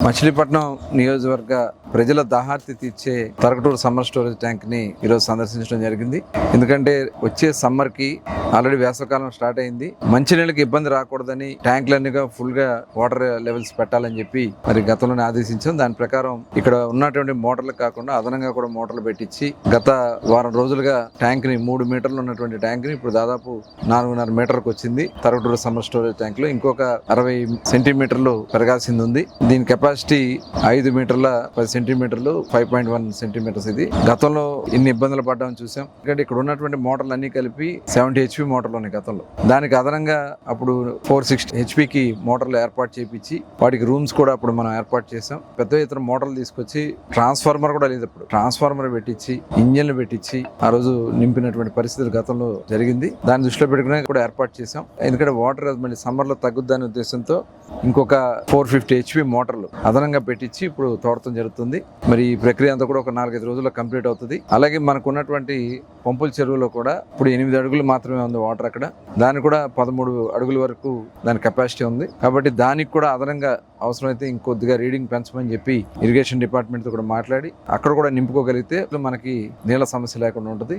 మచిలీపట్నం నియోజకవర్గ ప్రజల దాహార్తి తీర్చే తరకటూరు సమ్మర్ స్టోరేజ్ ట్యాంక్ని ఈరోజు సందర్శించడం జరిగింది. ఎందుకంటే వచ్చే సమ్మర్కి ఆల్రెడీ వేసవకాలం స్టార్ట్ అయింది. మంచినీళ్ళకి ఇబ్బంది రాకూడదని ట్యాంకులన్నీగా ఫుల్గా వాటర్ లెవెల్స్ పెట్టాలని చెప్పి మరి గతంలోనే ఆదేశించాం. దాని ప్రకారం ఇక్కడ ఉన్నటువంటి మోటార్లు కాకుండా అదనంగా కూడా మోటార్లు పెట్టించి గత వారం రోజులుగా ట్యాంక్ని మూడు మీటర్లు ఉన్నటువంటి ట్యాంక్ని ఇప్పుడు దాదాపు నాలుగున్నర మీటర్కి వచ్చింది. తరకటూరు సమ్మర్ స్టోరేజ్ ట్యాంక్లో ఇంకొక అరవై సెంటీమీటర్లు పెరగాల్సింది ఉంది. దీని కెపాసిటీ ఐదు మీటర్ల పది సెంటీమీటర్లు ఫైవ్ పాయింట్ వన్ సెంటీమీటర్స్ ఇది. గతంలో ఇన్ని ఇబ్బందులు పడ్డామని చూసాం. ఎందుకంటే ఇక్కడ ఉన్నటువంటి మోటార్లు అన్ని కలిపి సెవెంటీ హెచ్పి మోటార్లు ఉన్నాయి గతంలో. దానికి అదనంగా అప్పుడు ఫోర్ సిక్స్టీ హెచ్పికి మోటార్లు ఏర్పాటు చేపించి వాటికి రూమ్స్ కూడా అప్పుడు మనం ఏర్పాటు చేసాం పెద్ద ఇతర మోటార్లు తీసుకొచ్చి ట్రాన్స్ఫార్మర్ కూడా లేదు అప్పుడు ట్రాన్స్ఫార్మర్ పెట్టించి ఇంజన్లు పెట్టించి ఆ రోజు నింపినటువంటి పరిస్థితులు గతంలో జరిగింది. దాన్ని దృష్టిలో పెట్టుకునే కూడా ఏర్పాటు చేసాం ఎందుకంటే వాటర్ మళ్ళీ సమ్మర్లో తగ్గుద్దనే ఉద్దేశంతో ఇంకొక ఫోర్ ఫిఫ్టీ హెచ్పి మోటార్లు అదనంగా పెట్టించి ఇప్పుడు తోడటం జరుగుతుంది. మరి ఈ ప్రక్రియ అంతా కూడా ఒక నాలుగైదు రోజుల్లో కంప్లీట్ అవుతుంది. అలాగే మనకు ఉన్నటువంటి పంపుల చెరువులో కూడా ఇప్పుడు ఎనిమిది అడుగులు మాత్రమే ఉంది వాటర్ అక్కడ. దానికి కూడా పదమూడు అడుగుల వరకు దాని కెపాసిటీ ఉంది. కాబట్టి దానికి కూడా అదనంగా అవసరమైతే ఇంకొద్దిగా రీడింగ్ పెంచమని చెప్పి ఇరిగేషన్ డిపార్ట్మెంట్తో కూడా మాట్లాడి అక్కడ కూడా నింపుకోగలిగితే మనకి నీళ్ళ సమస్య లేకుండా ఉంటుంది.